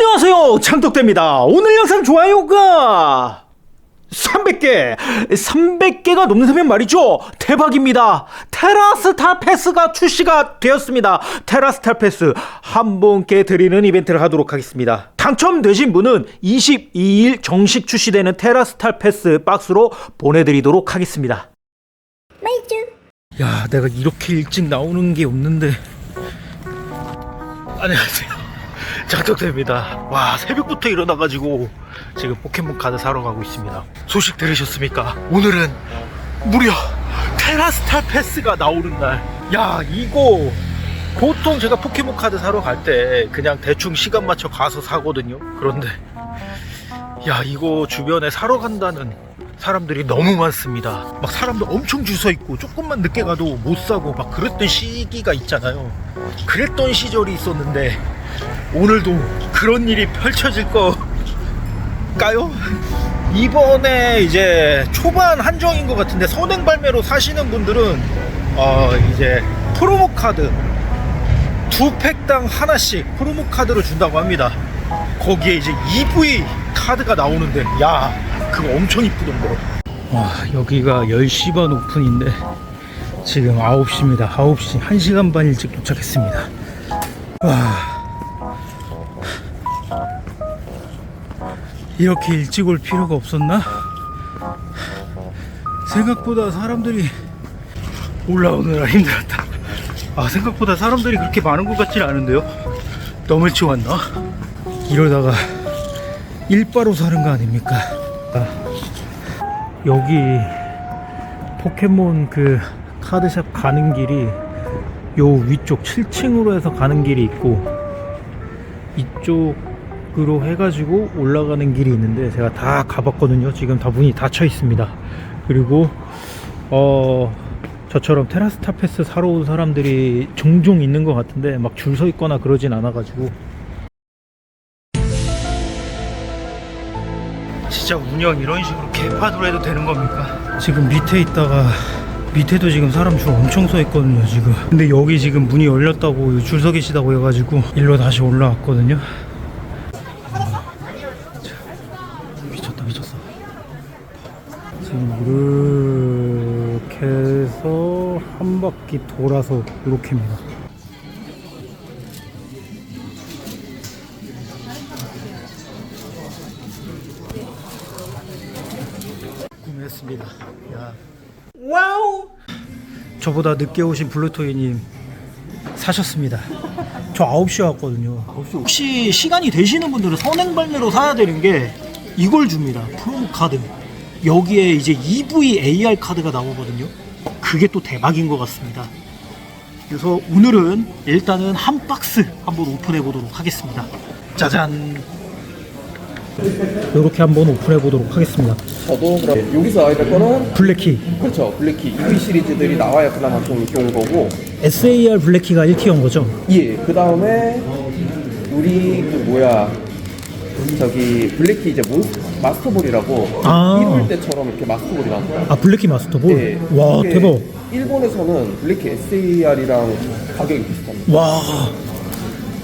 안녕하세요. 장독대입니다. 오늘 영상 좋아요가 300개. 300개가 넘는 말이죠. 대박입니다. 테라스타 패스가 출시가 되었습니다. 테라스타 패스 한 분께 드리는 이벤트를 하도록 하겠습니다. 당첨되신 분은 22일 정식 출시되는 테라스타 패스 박스로 보내드리도록 하겠습니다. 야 내가 이렇게 일찍 나오는 게 없는데. 안녕하세요 장덕대입니다. 와 새벽부터 일어나가지고 지금 포켓몬 카드 사러 가고 있습니다. 소식 들으셨습니까? 오늘은 무려 테라스탈 패스가 나오는 날 야 이거 보통 제가 포켓몬 카드 사러 갈 때 그냥 대충 시간 맞춰 가서 사거든요. 그런데 야 이거 주변에 사러 간다는 사람들이 너무 많습니다. 막 사람도 엄청 줄서 있고 조금만 늦게 가도 못 사고 막 그랬던 시기가 있잖아요. 그랬던 시절이 있었는데 오늘도 그런 일이 펼쳐질 거까요? 이번에 이제 초반 한정인 것 같은데 선행 발매로 사시는 분들은 어 이제 프로모 카드 두 팩당 하나씩 프로모 카드를 준다고 합니다. 거기에 이제 EV 카드가 나오는데 야 그거 엄청 이쁘던데. 와 여기가 10시 반 오픈인데 지금 9시입니다. 9시 1시간 반 일찍 도착했습니다. 와 이렇게 일찍 올 필요가 없었나? 생각보다 사람들이 올라오느라 힘들었다. 아 생각보다 사람들이 그렇게 많은 것 같지는 않은데요. 너무 일찍 왔나? 이러다가 일바로 사는 거 아닙니까? 아, 여기 포켓몬 그 카드샵 가는 길이 요 위쪽 7층으로 해서 가는 길이 있고 이쪽 으로 해가지고 올라가는 길이 있는데 제가 다 가봤거든요. 지금 다 문이 닫혀 있습니다. 그리고 어 저처럼 테라스타 패스 사러 온 사람들이 종종 있는 것 같은데 막 줄 서 있거나 그러진 않아 가지고 진짜 운영 이런 식으로 개판으로 해도 되는 겁니까? 지금 밑에 있다가 밑에도 지금 사람 줄 엄청 서 있거든요 지금 근데 여기 지금 문이 열렸다고 줄 서 계시다고 해가지고 일로 다시 올라왔거든요 자, 미쳤다 미쳤어 지금 이렇게 해서 한 바퀴 돌아서 이렇게입니다 구매했습니다. 야. 와우. 저보다 늦게 오신 블루토이님 사셨습니다. 저 9시에 왔거든요. 혹시 시간이 되시는 분들은 선행 발매로 사야 되는 게 이걸 줍니다. 프로모 카드. 여기에 이제 EV AR 카드가 나오거든요. 그게 또 대박인 것 같습니다. 그래서 오늘은 일단은 한 박스 한번 오픈해 보도록 하겠습니다. 짜잔. 이렇게 한번 오픈해 보도록 하겠습니다. 저도 그럼 여기서 알될 거는 블랙키 그렇죠 블랙키 EV 시리즈들이 나와야 그나마 좀 좋은 거고 SAR 블랙키가 1티어인 거죠? 예 그 다음에 우리 그 뭐야 저기 블랙키 이제 몬 마스터볼이라고 아. 1월 때처럼 이렇게 마스터볼이 나왔어요. 아 블랙키 마스터볼? 예, 와 대박. 일본에서는 블랙키 SAR이랑 가격이 비슷합니다. 와.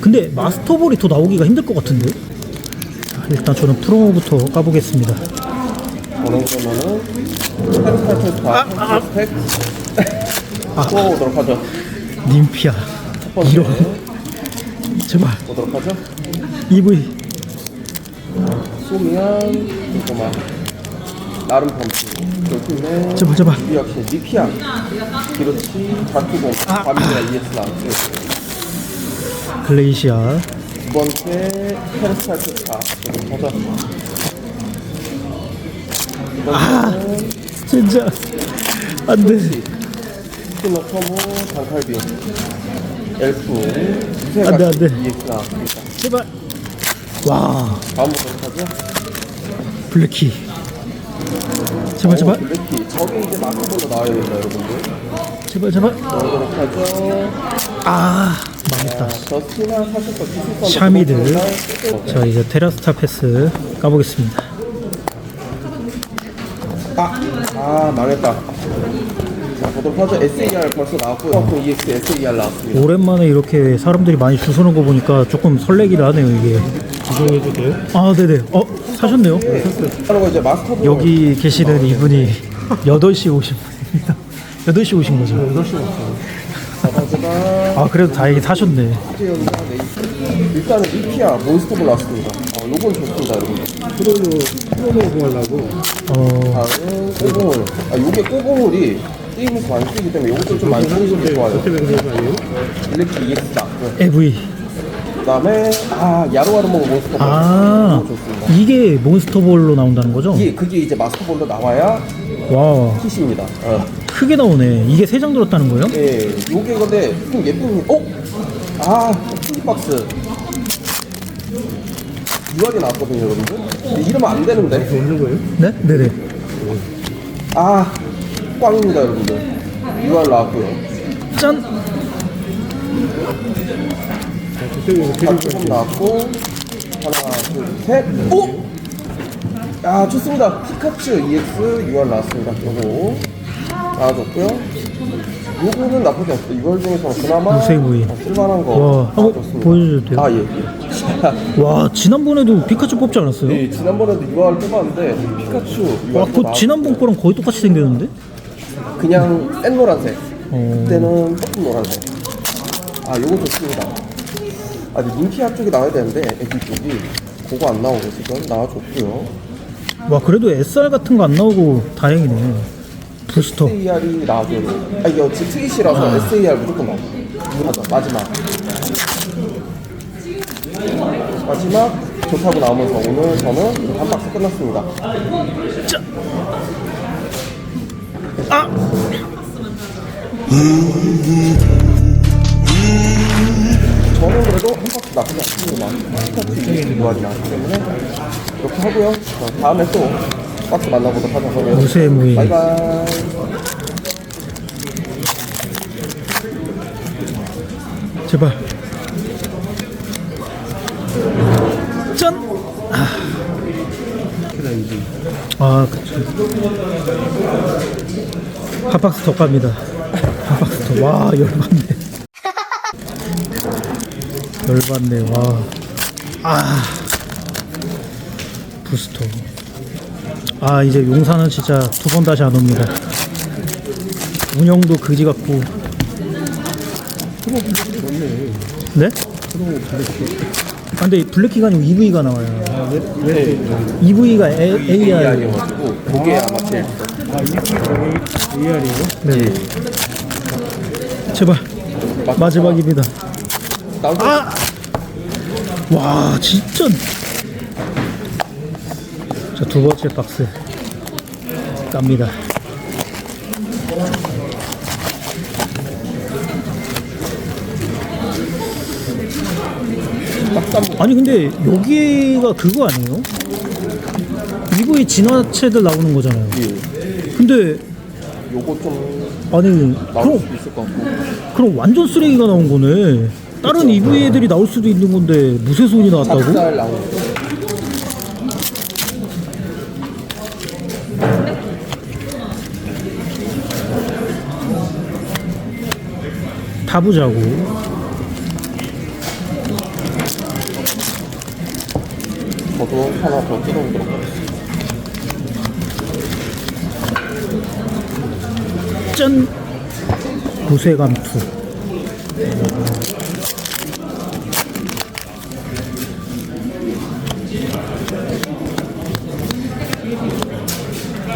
근데 마스터볼이 더 나오기가 힘들 것 같은데? 자, 일단 저는 프로모부터 까보겠습니다. 저는 그러면은 테스타트 스펙. 아. 뽑아보도록 하죠. 님피아. 첫 번째. 이런. 제발. 보도록 하죠. EV 소미안 잠깐만. 나름 펌프 돌핀맨 제발 제발 이 역시 니피안 기로치 아. 바비라 ES 나왔고요. 글레이시아. 두 번째 타. 보도록 하죠 두 번째는 진짜. 안돼. 스피너 터모 장칼비 엘프. 안 돼, 안 돼. ES 나왔습니다. 제발. 와. 다음 보도록 하죠 블랙키 제발 오, 제발. 블랙키 저게 이제 마크볼로 나와야 된다 여러분들. 제발 제발. 보도록 하죠. 아 망했다. 저스티나 사실 거 기술권 샤미들. 자 이제 테라스타 패스 까보겠습니다. 아, 아 망했다 자, 보도록 하죠. SAR 벌써 나왔고요. 펑크 EX SAR 나왔습니다. 오랜만에 이렇게 사람들이 많이 줄 서는 거 보니까 조금 설레기를 하네요 이게 구성해도 돼요? 아 네네 어 사셨네요 그리고 이제 마스터도 여기 계시는 이분이 8시 오신 분입니다 8시 오신 거죠 8시 왔어요. 아 그래도 다행히 사셨네 네이스. 일단은 이피아 몬스터볼 나왔습니다. 어, 요건 좋습니다, 여러분. 프로로 프로로 구하려고 어 다음은 꼬봉울. 아, 요게 꼬봉울이 게임에서 많이 쓰기 때문에 요것도 좀 많이 쓰시면 좋아요. 어떻게 되는 거 아니에요? 일렉트 EX 나왔고요. AV 그 다음에, 아, 야로하르몽 몬스터볼. 아 요거 좋습니다. 이게 몬스터볼로 나온다는 거죠? 이게, 그게 이제 마스터볼로 나와야 와 킷입니다. 어. 크게 나오네 이게 세 장 들었다는 거예요? 예, 요게 근데 좀 예쁜, 어? 아, 푸니박스. 6월이 나왔거든요, 여러분들. 근데 이러면 안 되는데. 네? 네네 아, 꽝입니다, 여러분들. 6월 나왔고요. 짠! 자, 조금 나왔고. 하나, 둘, 셋. 오! 야, 좋습니다. 피카츄 EX 6월 나왔습니다. 요거. 나와줬고요. 요거는 나쁘지 않습니다. 6월 중에서 그나마 무쇠구이. 어, 쓸만한 거. 와, 한번 나와줬습니다. 보여줘도 돼요? 아, 예. 와 지난번에도 피카츄 뽑지 않았어요? 네, 지난번에도 6월 뽑았는데 피카츄 6월 와 그거 지난번 거랑 거의 똑같이 생겼는데? 그냥 센 노란색. 어... 그때는 조금 노란색. 아 요거 좋습니다. 아 근데 닌티아 쪽이 나와야 되는데 애기 쪽이. 그거 안 나오고 지금 나와줬고요. 와 그래도 SR 같은 거 안 나오고 다행이네. 부스터. SAR이 나와줘야 돼. 아 이거 지금 트윗이라서 SAR 무조건 나와. 맞아 마지막. 마지막 좋다고 나오면서 오늘 저는 한 박스 끝났습니다 아! 저는 그래도 한 박스 나쁘지 않습니다. 스타트 이관이 나왔기 때문에 이렇게 하고요. 어, 다음에 또 박스 만나보도록 하죠. 그러면 바이바이. 제발 짠! 아 그쵸 한 박스 더 갑니다. 한 박스 더 와 열받네. 열받네 와 아. 부스터. 아 이제 용산은 진짜 두 번 다시 안 옵니다. 운영도 그지 같고. 네? 아, 근데 블랙키가 아니고 EV가 나와요. 네. EV가 AR AR이어가지고 그게 아마 제일 아, 이 AR이에요? 네. 제발 마지막입니다. 아! 와 진짜. 자 두 번째 박스 깝니다. 아니 근데 여기가 그거 아니에요? EV 진화체들 나오는 거잖아요. 예. 근데 요거 좀 아니 나올 그럼 수도 있을 것 같고. 그럼 완전 쓰레기가 나온 거네. 다른 EV 애들이 나올 수도 있는 건데 무쇠손이 나왔다고? 작살 나오는 거. 타보자고. 저도 하나 더 뜯어보도록 하겠습니다. 짠! 무쇠 감투.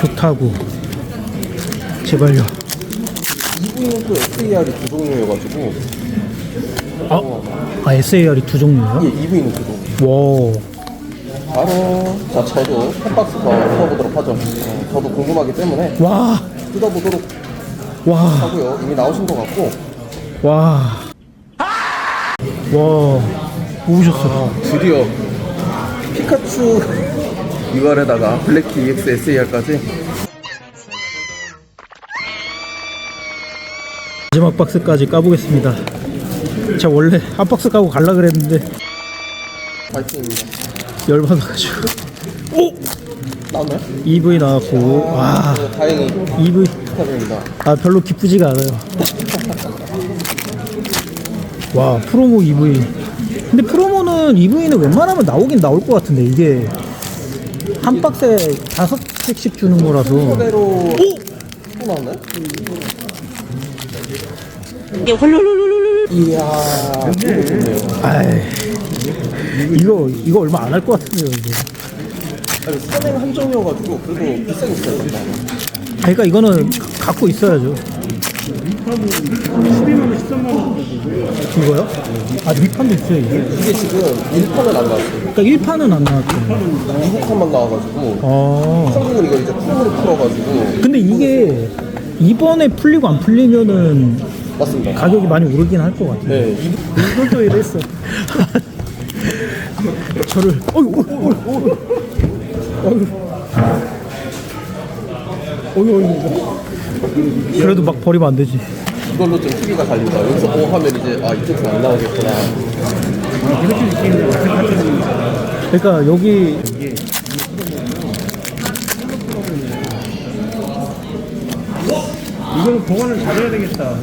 좋다고. 제발요. EV는 또 SAR이 두 종류여가지고 아, 아 SAR이 두 종류예요? 예, EV는 두 종류. 와. 바로 자 저도 한 박스 더 뜯어보도록 하죠. 어, 저도 궁금하기 때문에 와. 뜯어보도록 와. 하고요. 이미 나오신 것 같고 와. 와. 오셨어. 드디어 피카츄 UR에다가 블랙키 EX SAR까지 마지막 박스까지 까보겠습니다. 제가 원래 한 박스 까고 갈라 그랬는데 파이팅입니다. 열받아가지고. 오! 나왔나요? EV 나왔고 와 네, 다행히 EV 축하드립니다. 아 별로 기쁘지가 않아요. 와 프로모 EV. 근데 프로모는 EV는 웬만하면 나오긴 나올 것 같은데 이게 한 박스에 다섯 팩씩 주는 거라서. 그대로 또 나왔나요? 이야, 너무 좋네요. 아이 이거 이거 얼마 안 할 것 같은데요 이게. 아니, 선행 한정이어가지고 그래도 비싸게 비싸요. 그러니까 이거는 가- 갖고 있어야죠. 12만 원, 13만 원 정도 이거요? 아 위판도 있어요 이게. 이게 지금 1판은 안 나왔어요. 그러니까 1판은 안 나왔죠. 미국 판만 나와가지고 어. 한국은 이걸 이제 프로로 풀어가지고 근데 이게 이번에 풀리고 안 풀리면은 맞습니다. 가격이 많이 오르긴 할 것 같아요. 네, 이- 이것도 이랬어. 저를 어이구 어이구 어이구 어이구 어이구 그래도 막 버리면 안 되지. 이걸로 좀 TV가 달린다. 여기서 뭐 하면 이제 아 이쪽은 안 나오겠구나. 그러니까 여기 이거는 보관을 잘해야 되겠다.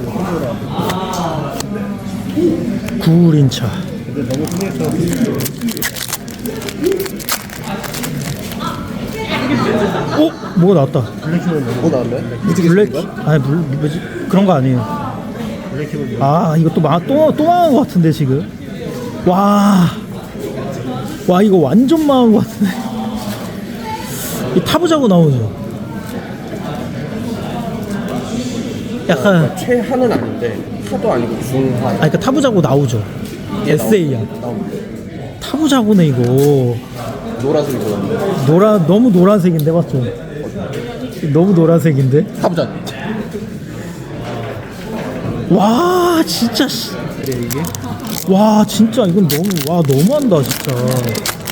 구린차. 근데 너무 흔해서 어 뭐가 나왔다. 뭐 나왔나요? 블랙 아니 물 뭐지 그런 거 아니에요. 블랙키블 아 이거 또또또 망한 것 같은데 지금. 와. 와 이거 완전 망한 것 같은데. 이 타부자고 나오죠. 약간 최하는 아닌데 하도 아니고 중하. 아니 그러니까 타부자고 나오죠. SA야. 타부자고네 이거. 노란색이 보였는데. 노란 너무 노란색인데 맞죠? 너무 노란색인데. 타부자. 와 진짜 씨. 그래 이게 와 진짜 이건 너무 와 너무한다 진짜.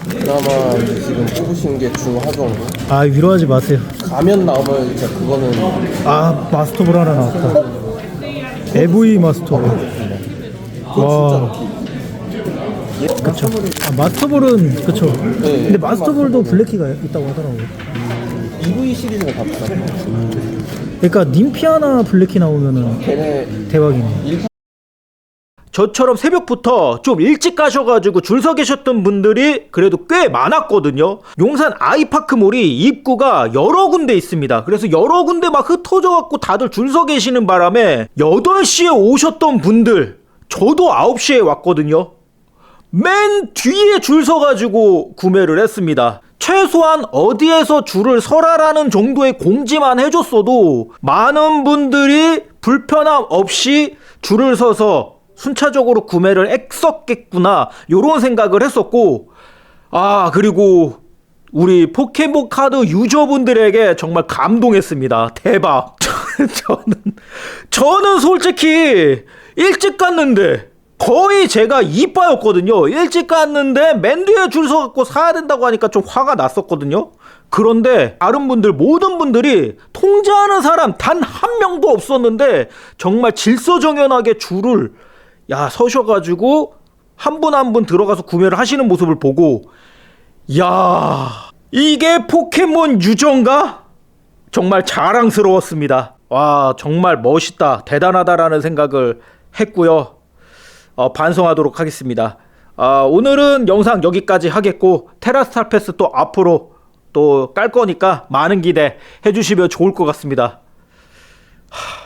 그나마 지금 뽑으신 게 중하 정도. 아 위로하지 마세요. 가면 나오면 이제 그거는 아 마스터볼 하나 나왔다. EV 마스터볼. 와. 그쵸. 아 마스터볼은 그쵸. 근데 마스터볼도 블랙키가 있다고 하더라고요. EV 시리즈가 다 비싸요. 그러니까 님피 하나 블랙키 나오면은 걔네 대박이네. 저처럼 새벽부터 좀 일찍 가셔가지고 줄 서 계셨던 분들이 그래도 꽤 많았거든요. 용산 아이파크몰이 입구가 여러 군데 있습니다. 그래서 여러 군데 막 흩어져갖고 다들 줄 서 계시는 바람에 8시에 오셨던 분들, 저도 9시에 왔거든요. 맨 뒤에 줄 서가지고 구매를 했습니다. 최소한 어디에서 줄을 서라라는 정도의 공지만 해줬어도 많은 분들이 불편함 없이 줄을 서서 순차적으로 구매를 했었겠구나 요런 생각을 했었고 아 그리고 우리 포켓몬 카드 유저분들에게 정말 감동했습니다. 대박. 저는 저는 솔직히 일찍 갔는데 거의 제가 이빠였거든요. 일찍 갔는데 맨 뒤에 줄 서갖고 사야 된다고 하니까 좀 화가 났었거든요. 그런데 다른 분들 모든 분들이 통제하는 사람 단 한 명도 없었는데 정말 질서정연하게 줄을 야 서셔가지고 한 분 한 분 들어가서 구매를 하시는 모습을 보고 야 이게 포켓몬 유저인가? 정말 자랑스러웠습니다. 와 정말 멋있다 대단하다라는 생각을 했고요. 어, 반성하도록 하겠습니다. 아, 오늘은 영상 여기까지 하겠고 테라스탈 패스 또 앞으로 또 깔 거니까 많은 기대 해주시면 좋을 것 같습니다. 하,